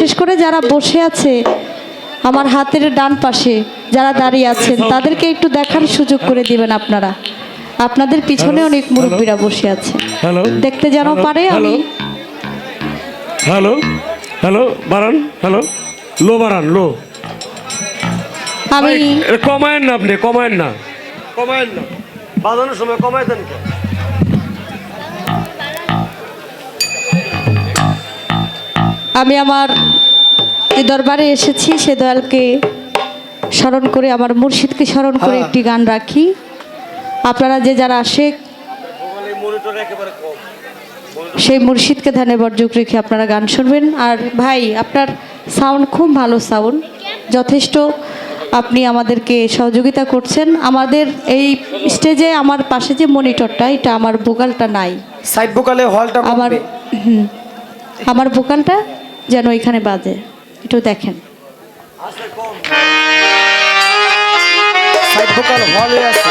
বিশেষ করে যারা বসে আছে আমার হাতের ডান পাশে যারা দাঁড়িয়ে আছেন তাদেরকে একটু দেখার সুযোগ করে দিবেন আপনারা। আপনাদের পিছনে অনেক মুরব্বীরা বসে আছে। হ্যালো দেখতে যেন পারে আমি। হ্যালো হ্যালো বাড়ান হ্যালো লো বাড়ান লো। আমি কমায়েন না আপনি কমায়েন না। কমায়েন না। বাজানোর সময় কমায় দেন আমি আমার যে দরবারে এসেছি সে দয়ালকে স্মরণ করে আমার মুর্শিদকে স্মরণ করে হ্যাঁ। একটি গান রাখি। আপনারা যে যারা আসে সেই মুর্শিদকে ধ্যানে বর্জক রেখে আপনারা গান শুনবেন। আর ভাই আপনার সাউন্ড খুব ভালো সাউন্ড। যথেষ্ট আপনি আমাদেরকে সহযোগিতা করছেন। আমাদের এই স্টেজে আমার পাশে যে মনিটরটা এটা আমার ভোকালটা নাই। সাইড ভোকালে হলটা আমার হুম, আমার ভোকালটা যেন ওইখানে বাজে। একটু দেখেন। সাইড ভোকাল হলে আছে।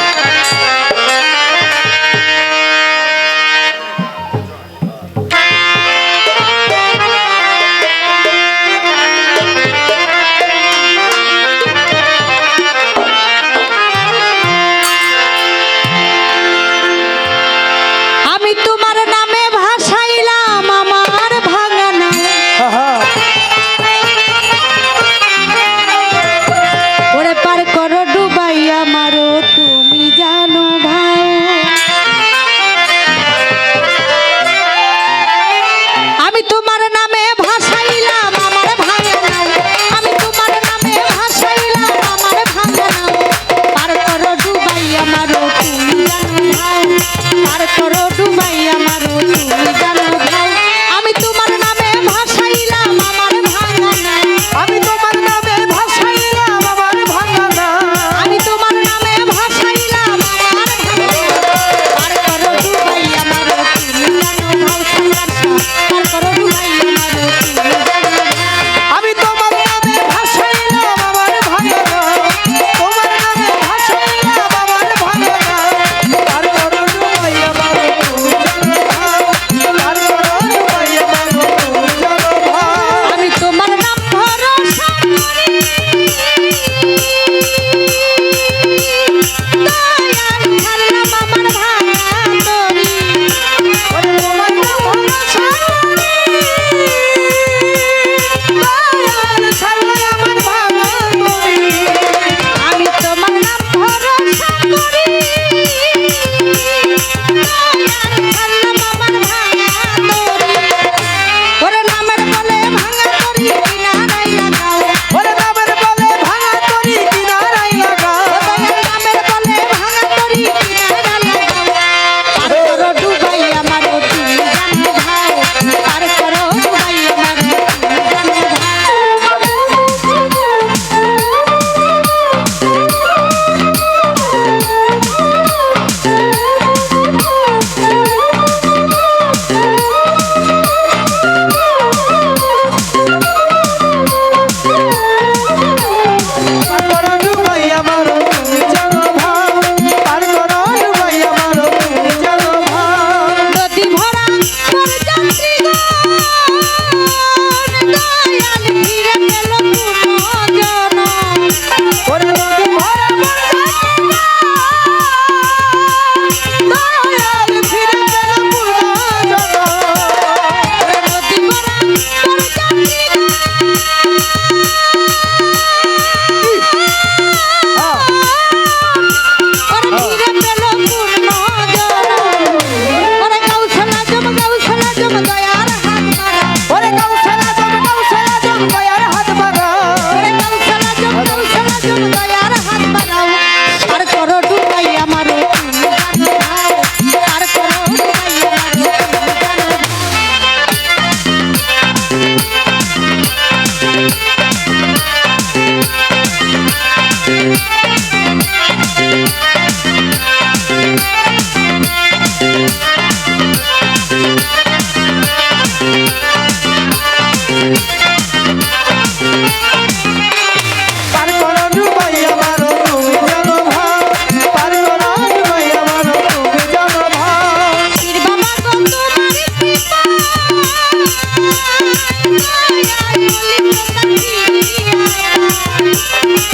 thank you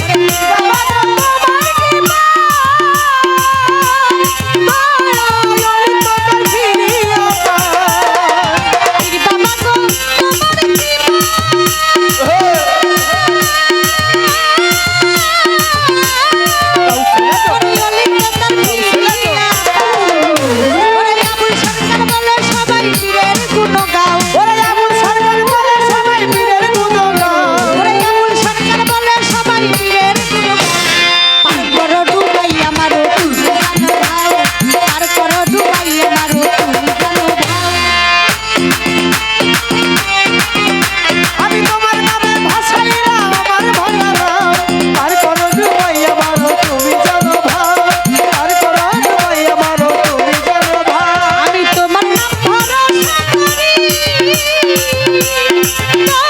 No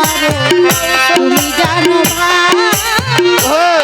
আমার তুমি জানো ভাও